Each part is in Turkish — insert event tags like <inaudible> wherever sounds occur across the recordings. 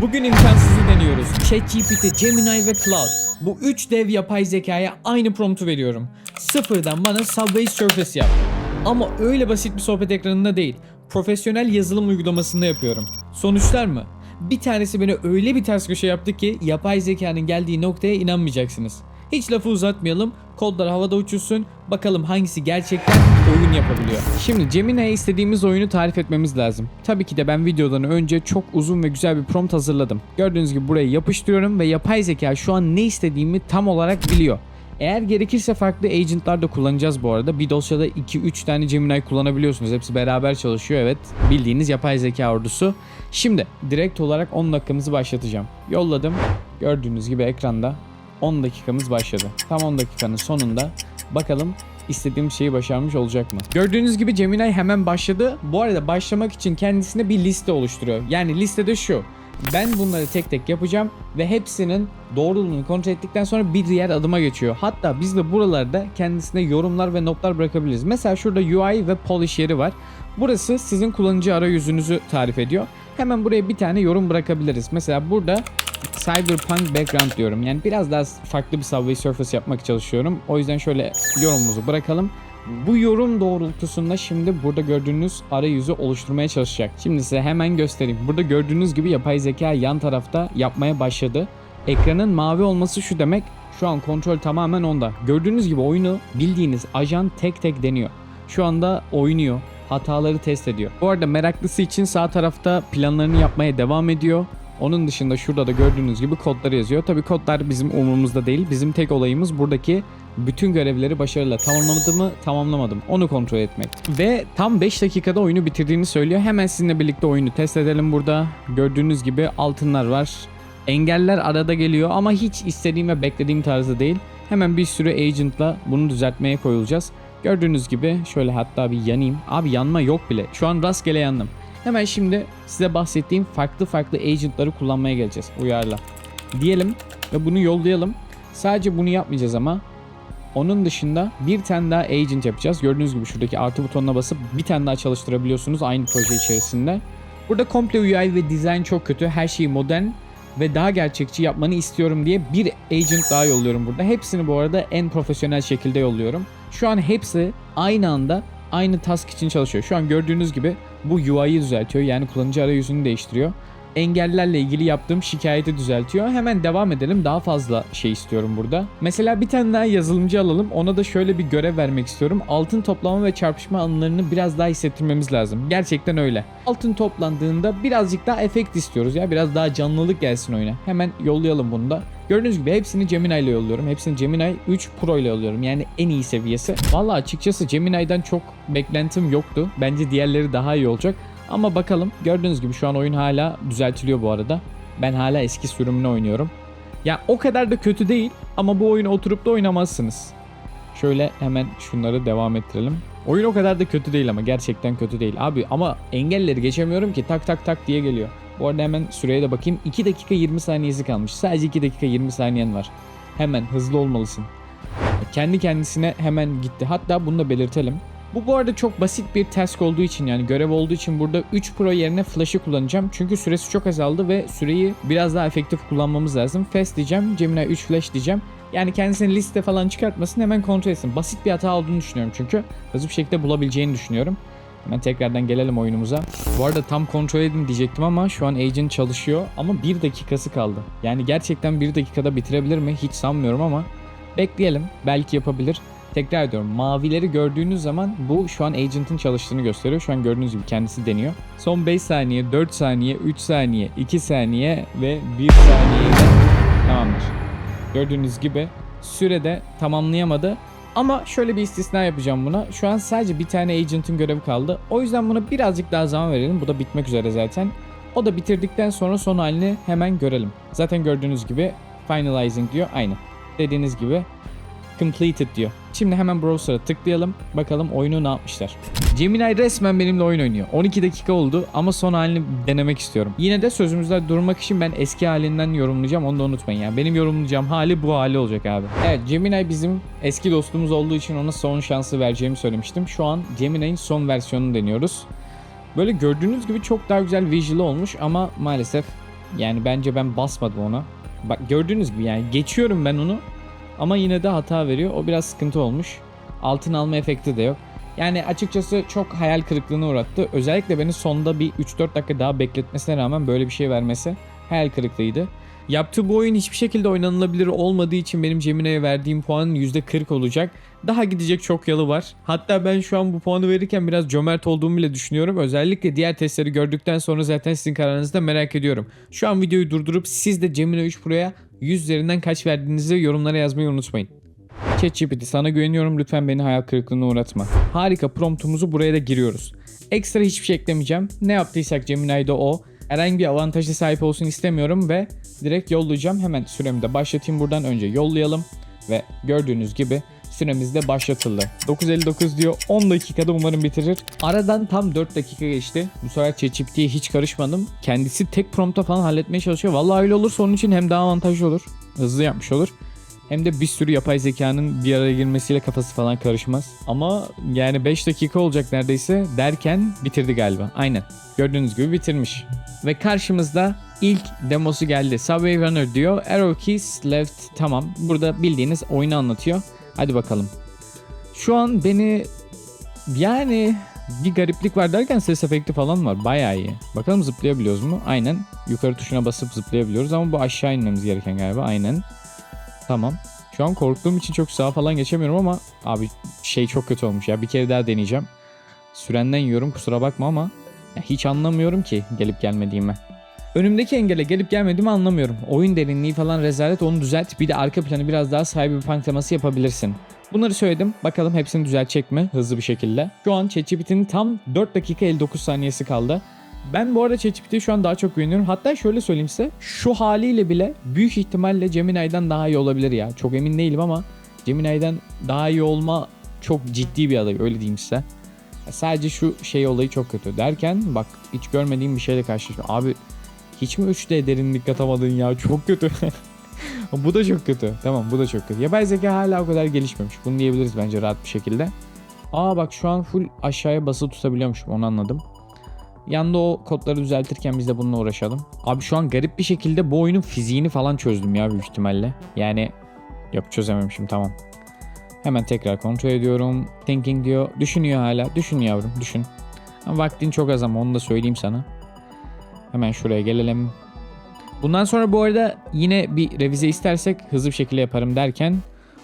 Bugün imkansızı deniyoruz. ChatGPT, Gemini ve Cloud. Bu üç dev yapay zekaya aynı promptu veriyorum. Sıfırdan bana Subway Surface yap. Ama öyle basit bir sohbet ekranında değil. Profesyonel yazılım uygulamasında yapıyorum. Sonuçlar mı? Bir tanesi beni öyle bir ters köşe yaptı ki yapay zekanın geldiği noktaya inanmayacaksınız. Hiç lafı uzatmayalım. Kodlar havada uçuşsun. Bakalım hangisi gerçekten oyun yapabiliyor. Şimdi Gemini'ye istediğimiz oyunu tarif etmemiz lazım. Tabii ki de ben videodan önce çok uzun ve güzel bir prompt hazırladım. Gördüğünüz gibi buraya yapıştırıyorum ve yapay zeka şu an ne istediğimi tam olarak biliyor. Eğer gerekirse farklı agentlar da kullanacağız bu arada. Bir dosyada 2-3 tane Gemini kullanabiliyorsunuz. Hepsi beraber çalışıyor evet. Bildiğiniz yapay zeka ordusu. Şimdi direkt olarak 10 dakikamızı başlatacağım. Yolladım. Gördüğünüz gibi ekranda 10 dakikamız başladı. Tam 10 dakikanın sonunda bakalım istediğim şeyi başarmış olacak mı? Gördüğünüz gibi Gemini hemen başladı. Bu arada başlamak için kendisine bir liste oluşturuyor. Yani listede şu. Ben bunları tek tek yapacağım ve hepsinin doğruluğunu kontrol ettikten sonra bir diğer adıma geçiyor. Hatta biz de buralarda kendisine yorumlar ve notlar bırakabiliriz. Mesela şurada UI ve polish yeri var. Burası sizin kullanıcı arayüzünüzü tarif ediyor. Hemen buraya bir tane yorum bırakabiliriz. Mesela burada Cyberpunk background diyorum. Yani biraz daha farklı bir Subway Surface yapmak çalışıyorum. O yüzden şöyle yorumumuzu bırakalım. Bu yorum doğrultusunda şimdi burada gördüğünüz arayüzü oluşturmaya çalışacak. Şimdi size hemen göstereyim. Burada gördüğünüz gibi yapay zeka yan tarafta yapmaya başladı. Ekranın mavi olması şu demek. Şu an kontrol tamamen onda. Gördüğünüz gibi oyunu bildiğiniz ajan tek tek deniyor. Şu anda oynuyor. Hataları test ediyor. Bu arada meraklısı için sağ tarafta planlarını yapmaya devam ediyor. Onun dışında şurada da gördüğünüz gibi kodları yazıyor. Tabii kodlar bizim umurumuzda değil. Bizim tek olayımız buradaki bütün görevleri başarıyla tamamladı mı tamamlamadım onu kontrol etmek. Ve tam 5 dakikada oyunu bitirdiğini söylüyor. Hemen sizinle birlikte oyunu test edelim burada. Gördüğünüz gibi altınlar var. Engeller arada geliyor ama hiç istediğim ve beklediğim tarzda değil. Hemen bir sürü agentla bunu düzeltmeye koyulacağız. Gördüğünüz gibi şöyle hatta bir yanayım. Abi yanma yok bile. Şu an rastgele yandım. Hemen şimdi size bahsettiğim farklı farklı agentları kullanmaya geleceğiz. Uyarla. Diyelim ve bunu yollayalım. Sadece bunu yapmayacağız ama onun dışında bir tane daha agent yapacağız. Gördüğünüz gibi şuradaki artı butonuna basıp bir tane daha çalıştırabiliyorsunuz aynı proje içerisinde. Burada komple UI ve design çok kötü. Her şeyi modern ve daha gerçekçi yapmanı istiyorum diye bir agent daha yolluyorum burada. Hepsini bu arada en profesyonel şekilde yolluyorum. Şu an hepsi aynı anda aynı task için çalışıyor. Şu an gördüğünüz gibi bu UI'yi düzeltiyor. Yani kullanıcı arayüzünü değiştiriyor. Engellerle ilgili yaptığım şikayeti düzeltiyor. Hemen devam edelim. Daha fazla şey istiyorum burada. Mesela bir tane daha yazılımcı alalım. Ona da şöyle bir görev vermek istiyorum. Altın toplama ve çarpışma anılarını biraz daha hissettirmemiz lazım. Gerçekten öyle. Altın toplandığında birazcık daha efekt istiyoruz ya. Biraz daha canlılık gelsin oyuna. Hemen yollayalım bunu da. Gördüğünüz gibi hepsini Gemini ile yolluyorum. Hepsini Gemini 3 Pro ile yolluyorum. Yani en iyi seviyesi. Valla açıkçası Gemini'den çok beklentim yoktu. Bence diğerleri daha iyi olacak. Ama bakalım. Gördüğünüz gibi şu an oyun hala düzeltiliyor bu arada. Ben hala eski sürümünü oynuyorum. Ya o kadar da kötü değil ama bu oyunu oturup da oynamazsınız. Şöyle hemen şunları devam ettirelim. Oyun o kadar da kötü değil ama gerçekten kötü değil. Abi ama engelleri geçemiyorum ki tak tak tak diye geliyor. Bu arada hemen süreye de bakayım. 2 dakika 20 saniyesi kalmış. Sadece 2 dakika 20 saniyen var. Hemen hızlı olmalısın. Kendi kendisine hemen gitti. Hatta bunu da belirtelim. Bu bu arada çok basit bir task olduğu için yani görev olduğu için burada 3 Pro yerine Flash'ı kullanacağım. Çünkü süresi çok azaldı ve süreyi biraz daha efektif kullanmamız lazım. Fast diyeceğim, Gemini 3 Flash diyeceğim. Yani kendisini liste falan çıkartmasın hemen kontrol etsin. Basit bir hata olduğunu düşünüyorum çünkü. Hızlı bir şekilde bulabileceğini düşünüyorum. Hemen tekrardan gelelim oyunumuza. Bu arada tam kontrol edin diyecektim ama şu an agent çalışıyor ama 1 dakikası kaldı. Yani gerçekten 1 dakikada bitirebilir mi hiç sanmıyorum ama bekleyelim. Belki yapabilir. Tekrar ediyorum mavileri gördüğünüz zaman bu şu an agent'ın çalıştığını gösteriyor. Şu an gördüğünüz gibi kendisi deniyor. Son 5 saniye, 4 saniye, 3 saniye, 2 saniye ve 1 saniye tamamdır. Gördüğünüz gibi sürede tamamlayamadı. Ama şöyle bir istisna yapacağım buna. Şu an sadece bir tane agent'ın görevi kaldı. O yüzden buna birazcık daha zaman verelim. Bu da bitmek üzere zaten. O da bitirdikten sonra son halini hemen görelim. Zaten gördüğünüz gibi finalizing diyor. Aynı. Dediğiniz gibi completed diyor. Şimdi hemen browser'a tıklayalım. Bakalım oyunu ne yapmışlar. Gemini resmen benimle oyun oynuyor. 12 dakika oldu ama son halini denemek istiyorum. Yine de sözümüzde durmak için ben eski halinden yorumlayacağım. Onu da unutmayın yani. Benim yorumlayacağım hali bu hali olacak abi. Evet Gemini bizim eski dostumuz olduğu için ona son şansı vereceğimi söylemiştim. Şu an Gemini'nin son versiyonunu deniyoruz. Böyle gördüğünüz gibi çok daha güzel visual olmuş ama maalesef Yani bence ben basmadım ona. Bak gördüğünüz gibi yani geçiyorum ben onu. Ama yine de hata veriyor. O biraz sıkıntı olmuş. Altın alma efekti de yok. Yani açıkçası çok hayal kırıklığına uğrattı. Özellikle beni sonda bir 3-4 dakika daha bekletmesine rağmen böyle bir şey vermesi hayal kırıklığıydı. Yaptığı bu oyun hiçbir şekilde oynanılabilir olmadığı için benim Cemine'ye verdiğim puan %40 olacak. Daha gidecek çok yalı var. Hatta ben şu an bu puanı verirken biraz cömert olduğumu bile düşünüyorum. Özellikle diğer testleri gördükten sonra zaten sizin kararınızı da merak ediyorum. Şu an videoyu durdurup siz de Gemini 3 Pro'ya 100 üzerinden kaç verdiğinizi yorumlara yazmayı unutmayın. ChatGPT sana güveniyorum lütfen beni hayal kırıklığına uğratma. Harika promptumuzu buraya da giriyoruz. Ekstra hiçbir şey eklemeyeceğim. Ne yaptıysak Gemini'de o. Herhangi bir avantajı sahip olsun istemiyorum ve direkt yollayacağım. Hemen süremi de başlatayım buradan önce yollayalım. Ve gördüğünüz gibi süremiz de başlatıldı. 9.59 diyor 10 dakikada umarım bitirir. Aradan tam 4 dakika geçti. Bu sefer ChatGPT'ye hiç karışmadım. Kendisi tek prompta falan halletmeye çalışıyor. Vallahi öyle olursa onun için hem daha avantajlı olur. Hızlı yapmış olur. Hem de bir sürü yapay zekanın bir araya girmesiyle kafası falan karışmaz. Ama yani 5 dakika olacak neredeyse derken bitirdi galiba. Aynen. Gördüğünüz gibi bitirmiş. Ve karşımızda ilk demosu geldi. Subway Runner diyor. Arrow keys left. Tamam. Burada bildiğiniz oyunu anlatıyor. Hadi bakalım. Şu an beni yani bir gariplik var derken ses efekti falan var. Bayağı iyi. Bakalım zıplayabiliyoruz mu? Aynen. Yukarı tuşuna basıp zıplayabiliyoruz ama bu aşağı inmemiz gereken galiba. Aynen. Tamam. Şu an korktuğum için çok sağa falan geçemiyorum ama abi şey çok kötü olmuş ya. Bir kere daha deneyeceğim. Sürenden yiyorum kusura bakma ama hiç anlamıyorum ki gelip gelmediğimi. Önümdeki engele gelip gelmediğimi anlamıyorum. Oyun derinliği falan rezalet onu düzelt. Bir de arka planı biraz daha cyberpunk teması yapabilirsin. Bunları söyledim. Bakalım hepsini düzeltecek mi hızlı bir şekilde. Şu an ChatGPT'nin tam 4 dakika 59 saniyesi kaldı. Ben bu arada ChatGPT'ye şu an daha çok güveniyorum. Hatta şöyle söyleyeyim size. Şu haliyle bile büyük ihtimalle Gemini'den daha iyi olabilir ya. Çok emin değilim ama Gemini'den daha iyi olma çok ciddi bir aday öyle diyeyim size. Sadece şu şey olayı çok kötü derken bak hiç görmediğim bir şeyle karşılaştım. Abi hiç mi 3D derinlik katamadın ya çok kötü. <laughs> bu da çok kötü. Tamam bu da çok kötü. Yapay zeka hala o kadar gelişmemiş. Bunu diyebiliriz bence rahat bir şekilde. Aa bak şu an full aşağıya basılı tutabiliyormuşum onu anladım. Yanda o kodları düzeltirken biz de bununla uğraşalım. Abi şu an garip bir şekilde bu oyunun fiziğini falan çözdüm ya büyük ihtimalle. Yani yok çözememişim tamam. Hemen tekrar kontrol ediyorum. Thinking diyor. Düşünüyor hala. Düşün yavrum düşün. Ama vaktin çok az ama onu da söyleyeyim sana. Hemen şuraya gelelim. Bundan sonra bu arada yine bir revize istersek hızlı bir şekilde yaparım derken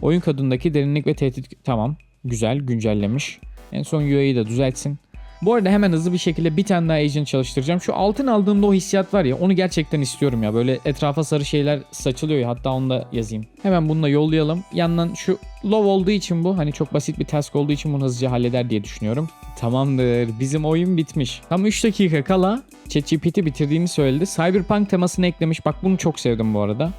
oyun kodundaki derinlik ve tehdit tamam güzel güncellemiş. En son UI'yi de düzeltsin. Bu arada hemen hızlı bir şekilde bir tane daha agent çalıştıracağım. Şu altın aldığımda o hissiyat var ya onu gerçekten istiyorum ya. Böyle etrafa sarı şeyler saçılıyor ya hatta onu da yazayım. Hemen bunu da yollayalım. Yandan şu low olduğu için bu hani çok basit bir task olduğu için bunu hızlıca halleder diye düşünüyorum. Tamamdır bizim oyun bitmiş. Tam 3 dakika kala ChatGPT bitirdiğini söyledi. Cyberpunk temasını eklemiş. Bak bunu çok sevdim bu arada.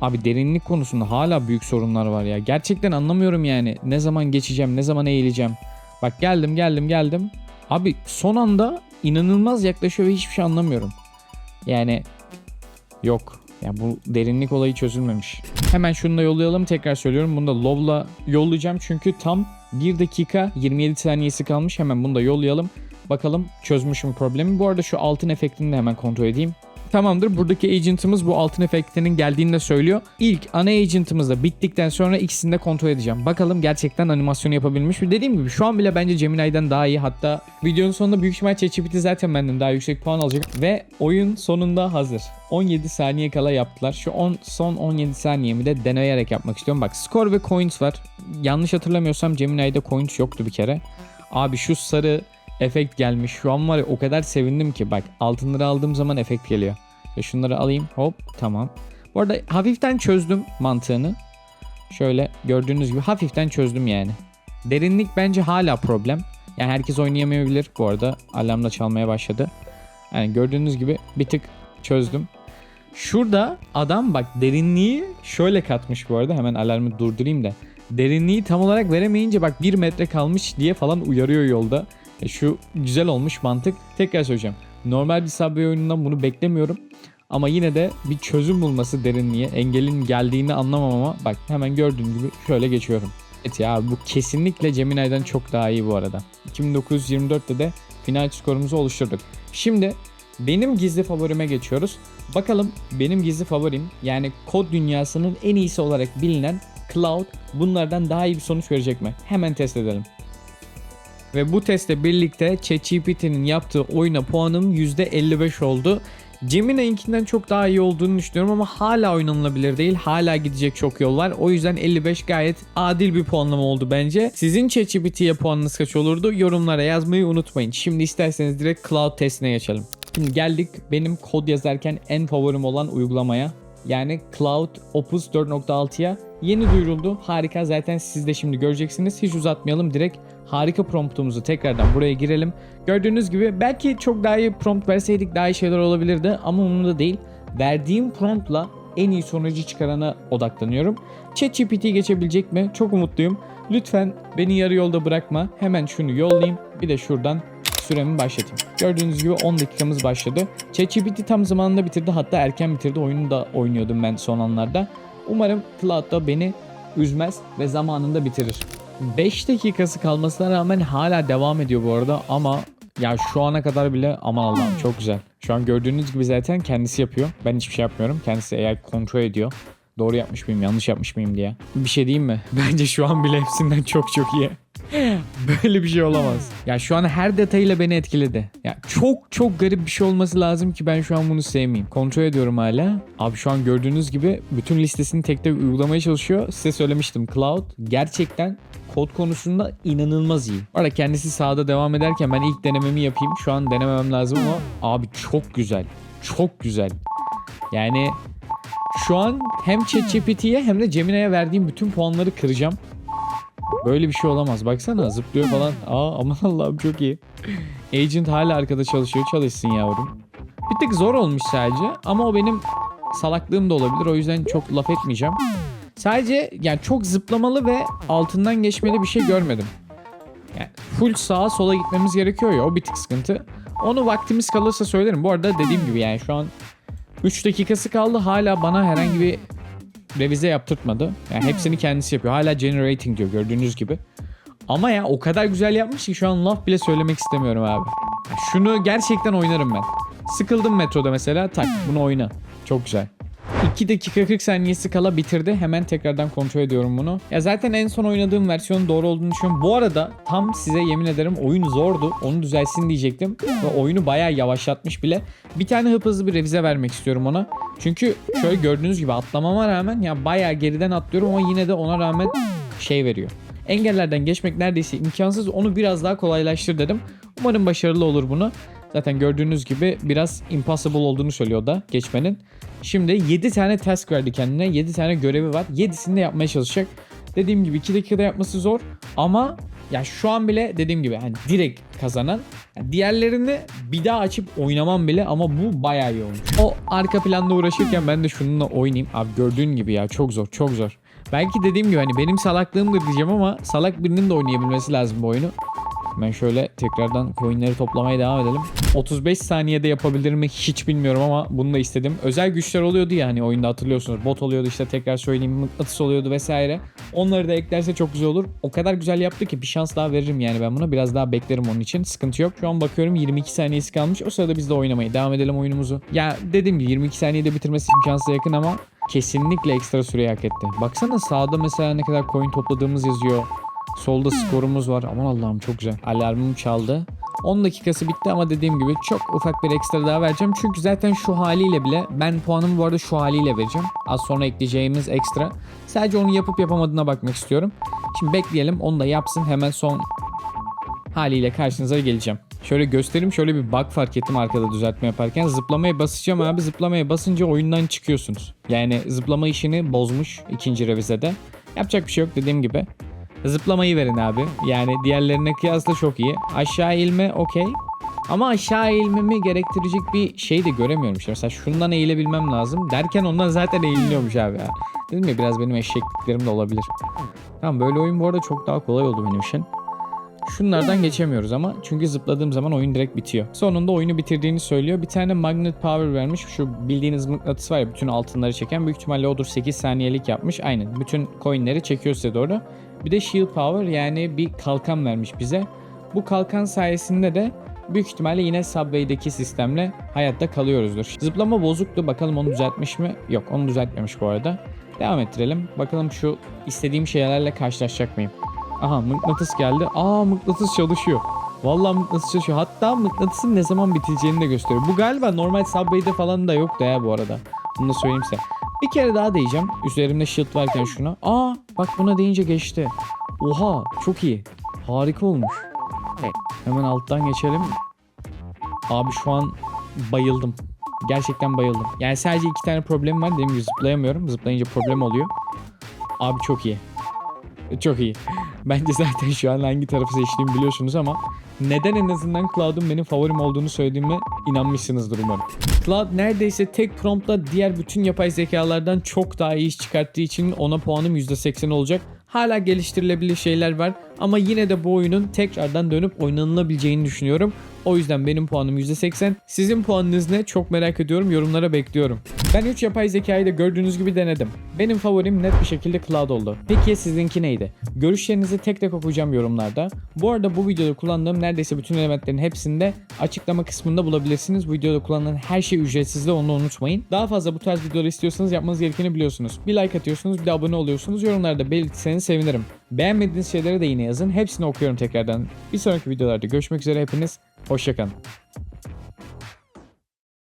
Abi derinlik konusunda hala büyük sorunlar var ya. Gerçekten anlamıyorum yani. Ne zaman geçeceğim, ne zaman eğileceğim. Bak geldim, geldim, geldim. Abi son anda inanılmaz yaklaşıyor ve hiçbir şey anlamıyorum. Yani yok. Ya bu derinlik olayı çözülmemiş. Hemen şunu da yollayalım. Tekrar söylüyorum. Bunu da low'la yollayacağım. Çünkü tam 1 dakika 27 saniyesi kalmış. Hemen bunu da yollayalım. Bakalım çözmüşüm problemi. Bu arada şu altın efektini de hemen kontrol edeyim. Tamamdır. Buradaki agent'ımız bu altın efektinin geldiğini de söylüyor. İlk ana agent'ımız da bittikten sonra ikisini de kontrol edeceğim. Bakalım gerçekten animasyonu yapabilmiş mi? Dediğim gibi şu an bile bence Gemini'den daha iyi. Hatta videonun sonunda büyük ihtimal ChatGPT zaten benden daha yüksek puan alacak. Ve oyun sonunda hazır. 17 saniye kala yaptılar. Şu 10, son 17 saniyemi de deneyerek yapmak istiyorum. Bak score ve coins var. Yanlış hatırlamıyorsam Gemini'de coins yoktu bir kere. Abi şu sarı efekt gelmiş. Şu an var ya o kadar sevindim ki bak altınları aldığım zaman efekt geliyor. Ve şunları alayım hop tamam. Bu arada hafiften çözdüm mantığını. Şöyle gördüğünüz gibi hafiften çözdüm yani. Derinlik bence hala problem. Yani herkes oynayamayabilir bu arada. Alarm da çalmaya başladı. Yani gördüğünüz gibi bir tık çözdüm. Şurada adam bak derinliği şöyle katmış bu arada. Hemen alarmı durdurayım da. Derinliği tam olarak veremeyince bak 1 metre kalmış diye falan uyarıyor yolda. E şu güzel olmuş mantık. Tekrar söyleyeceğim. Normal bir Subway oyunundan bunu beklemiyorum. Ama yine de bir çözüm bulması derinliğe. Engelin geldiğini anlamam ama bak hemen gördüğün gibi şöyle geçiyorum. Evet ya bu kesinlikle Gemini'den çok daha iyi bu arada. 2924'te de final skorumuzu oluşturduk. Şimdi benim gizli favorime geçiyoruz. Bakalım benim gizli favorim yani kod dünyasının en iyisi olarak bilinen Cloud bunlardan daha iyi bir sonuç verecek mi? Hemen test edelim. Ve bu testle birlikte ChatGPT'nin yaptığı oyuna puanım %55 oldu. Gemini'ninkinden çok daha iyi olduğunu düşünüyorum ama hala oynanılabilir değil. Hala gidecek çok yol var. O yüzden 55 gayet adil bir puanlama oldu bence. Sizin ChatGPT'ye puanınız kaç olurdu? Yorumlara yazmayı unutmayın. Şimdi isterseniz direkt Cloud testine geçelim. Şimdi geldik benim kod yazarken en favorim olan uygulamaya. Yani Cloud Opus 4.6'ya yeni duyuruldu. Harika zaten siz de şimdi göreceksiniz. Hiç uzatmayalım direkt harika promptumuzu tekrardan buraya girelim. Gördüğünüz gibi belki çok daha iyi prompt verseydik daha iyi şeyler olabilirdi ama umurumda değil. Verdiğim promptla en iyi sonucu çıkarana odaklanıyorum. ChatGPT geçebilecek mi? Çok umutluyum. Lütfen beni yarı yolda bırakma. Hemen şunu yollayayım. Bir de şuradan süremi başlatayım. Gördüğünüz gibi 10 dakikamız başladı. ChatGPT tam zamanında bitirdi hatta erken bitirdi. Oyunu da oynuyordum ben son anlarda. Umarım Cloud da beni üzmez ve zamanında bitirir. 5 dakikası kalmasına rağmen hala devam ediyor bu arada ama ya şu ana kadar bile aman Allah'ım çok güzel. Şu an gördüğünüz gibi zaten kendisi yapıyor. Ben hiçbir şey yapmıyorum. Kendisi AI kontrol ediyor. Doğru yapmış mıyım, yanlış yapmış mıyım diye. Bir şey diyeyim mi? <laughs> Bence şu an bile hepsinden çok çok iyi. <laughs> Böyle bir şey olamaz. Ya şu an her detayıyla beni etkiledi. Ya çok çok garip bir şey olması lazım ki ben şu an bunu sevmeyeyim. Kontrol ediyorum hala. Abi şu an gördüğünüz gibi bütün listesini tek tek uygulamaya çalışıyor. Size söylemiştim Cloud gerçekten kod konusunda inanılmaz iyi. Orada kendisi sahada devam ederken ben ilk denememi yapayım. Şu an denememem lazım ama abi çok güzel. Çok güzel. Yani şu an hem ChatGPT'ye hem de Gemini'ye verdiğim bütün puanları kıracağım. Böyle bir şey olamaz. Baksana zıplıyor falan. Aa aman Allah'ım çok iyi. Agent hala arkada çalışıyor. Çalışsın yavrum. Bir tık zor olmuş sadece ama o benim salaklığım da olabilir. O yüzden çok laf etmeyeceğim. Sadece yani çok zıplamalı ve altından geçmeli bir şey görmedim. Yani full sağa sola gitmemiz gerekiyor ya o bir tık sıkıntı. Onu vaktimiz kalırsa söylerim. Bu arada dediğim gibi yani şu an 3 dakikası kaldı hala bana herhangi bir revize yaptırtmadı. Yani hepsini kendisi yapıyor. Hala generating diyor gördüğünüz gibi. Ama ya o kadar güzel yapmış ki şu an laf bile söylemek istemiyorum abi. Şunu gerçekten oynarım ben. Sıkıldım metroda mesela tak bunu oyna. Çok güzel. 2 dakika 40 saniyesi kala bitirdi. Hemen tekrardan kontrol ediyorum bunu. Ya zaten en son oynadığım versiyonun doğru olduğunu düşünüyorum. Bu arada tam size yemin ederim oyun zordu. Onu düzelsin diyecektim. Ve oyunu bayağı yavaşlatmış bile. Bir tane hıp hızlı bir revize vermek istiyorum ona. Çünkü şöyle gördüğünüz gibi atlamama rağmen ya bayağı geriden atlıyorum ama yine de ona rağmen şey veriyor. Engellerden geçmek neredeyse imkansız. Onu biraz daha kolaylaştır dedim. Umarım başarılı olur bunu. Zaten gördüğünüz gibi biraz impossible olduğunu söylüyor da geçmenin. Şimdi 7 tane task verdi kendine. 7 tane görevi var. 7'sini de yapmaya çalışacak. Dediğim gibi 2 dakikada yapması zor ama ya şu an bile dediğim gibi hani direkt kazanan. Yani diğerlerini bir daha açıp oynamam bile ama bu bayağı iyi olmuş. O arka planda uğraşırken ben de şununla oynayayım. Abi gördüğün gibi ya çok zor çok zor. Belki dediğim gibi hani benim salaklığımdır diyeceğim ama salak birinin de oynayabilmesi lazım bu oyunu. Ben şöyle tekrardan coinleri toplamaya devam edelim. 35 saniyede yapabilir mi hiç bilmiyorum ama bunu da istedim. Özel güçler oluyordu ya hani oyunda hatırlıyorsunuz. Bot oluyordu işte tekrar söyleyeyim mıknatıs oluyordu vesaire. Onları da eklerse çok güzel olur. O kadar güzel yaptı ki bir şans daha veririm yani ben buna. Biraz daha beklerim onun için. Sıkıntı yok. Şu an bakıyorum 22 saniyesi kalmış. O sırada biz de oynamaya devam edelim oyunumuzu. Ya dediğim gibi 22 saniyede bitirmesi imkansıza yakın ama kesinlikle ekstra süreyi hak etti. Baksana sağda mesela ne kadar coin topladığımız yazıyor. Solda skorumuz var. Aman Allah'ım çok güzel. Alarmım çaldı. 10 dakikası bitti ama dediğim gibi çok ufak bir ekstra daha vereceğim. Çünkü zaten şu haliyle bile ben puanımı bu arada şu haliyle vereceğim. Az sonra ekleyeceğimiz ekstra. Sadece onu yapıp yapamadığına bakmak istiyorum. Şimdi bekleyelim onu da yapsın. Hemen son haliyle karşınıza geleceğim. Şöyle göstereyim şöyle bir bug fark ettim arkada düzeltme yaparken. Zıplamaya basacağım abi. Zıplamaya basınca oyundan çıkıyorsunuz. Yani zıplama işini bozmuş ikinci revizede. Yapacak bir şey yok dediğim gibi. Zıplamayı verin abi. Yani diğerlerine kıyasla çok iyi. Aşağı ilme okey. Ama aşağı eğilmemi gerektirecek bir şey de göremiyorum. İşte mesela şundan eğilebilmem lazım. Derken ondan zaten eğiliniyormuş abi ya. Dedim ya biraz benim eşekliklerim de olabilir. Tamam böyle oyun bu arada çok daha kolay oldu benim için. Şunlardan geçemiyoruz ama çünkü zıpladığım zaman oyun direkt bitiyor. Sonunda oyunu bitirdiğini söylüyor. Bir tane magnet power vermiş. Şu bildiğiniz mıknatıs var ya bütün altınları çeken. Büyük ihtimalle odur 8 saniyelik yapmış. Aynen bütün coinleri çekiyor size doğru. Bir de shield power yani bir kalkan vermiş bize. Bu kalkan sayesinde de büyük ihtimalle yine Subway'deki sistemle hayatta kalıyoruzdur. Zıplama bozuktu. Bakalım onu düzeltmiş mi? Yok onu düzeltmemiş bu arada. Devam ettirelim. Bakalım şu istediğim şeylerle karşılaşacak mıyım? Aha mıknatıs geldi. Aa mıknatıs çalışıyor. Vallahi mıknatıs çalışıyor. Hatta mıknatısın ne zaman bitileceğini de gösteriyor. Bu galiba normal Subway'de falan da yoktu ya bu arada. Bunu da söyleyeyim size. Bir kere daha değeceğim. Üzerimde shield varken şuna. Aa bak buna deyince geçti. Oha çok iyi. Harika olmuş. Hemen alttan geçelim. Abi şu an bayıldım. Gerçekten bayıldım. Yani sadece iki tane problemim var. Dediğim gibi zıplayamıyorum. Zıplayınca problem oluyor. Abi çok iyi. Çok iyi. <laughs> Bence zaten şu an hangi tarafı seçtiğimi biliyorsunuz ama neden en azından Cloud'un benim favorim olduğunu söylediğime inanmışsınızdır umarım. Cloud neredeyse tek promptla diğer bütün yapay zekalardan çok daha iyi iş çıkarttığı için ona puanım %80 olacak. Hala geliştirilebilir şeyler var ama yine de bu oyunun tekrardan dönüp oynanılabileceğini düşünüyorum. O yüzden benim puanım %80. Sizin puanınız ne? Çok merak ediyorum. Yorumlara bekliyorum. Ben 3 yapay zekayı da gördüğünüz gibi denedim. Benim favorim net bir şekilde Cloud oldu. Peki sizinki neydi? Görüşlerinizi tek tek okuyacağım yorumlarda. Bu arada bu videoda kullandığım neredeyse bütün elementlerin hepsini de açıklama kısmında bulabilirsiniz. Bu videoda kullanılan her şey ücretsizdi onu unutmayın. Daha fazla bu tarz videolar istiyorsanız yapmanız gerekeni biliyorsunuz. Bir like atıyorsunuz, bir de abone oluyorsunuz. Yorumlarda belirtirseniz sevinirim. Beğenmediğiniz şeyleri de yine yazın. Hepsini okuyorum tekrardan. Bir sonraki videolarda görüşmek üzere hepiniz. Hoşçakalın.